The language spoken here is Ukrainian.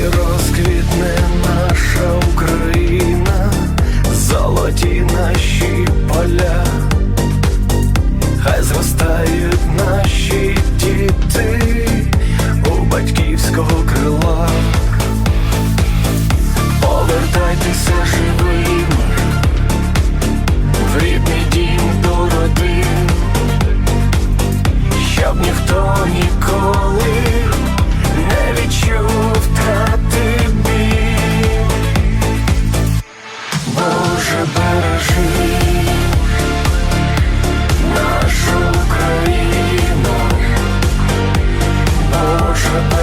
Розквітне наша Україна, золоті наші Bye.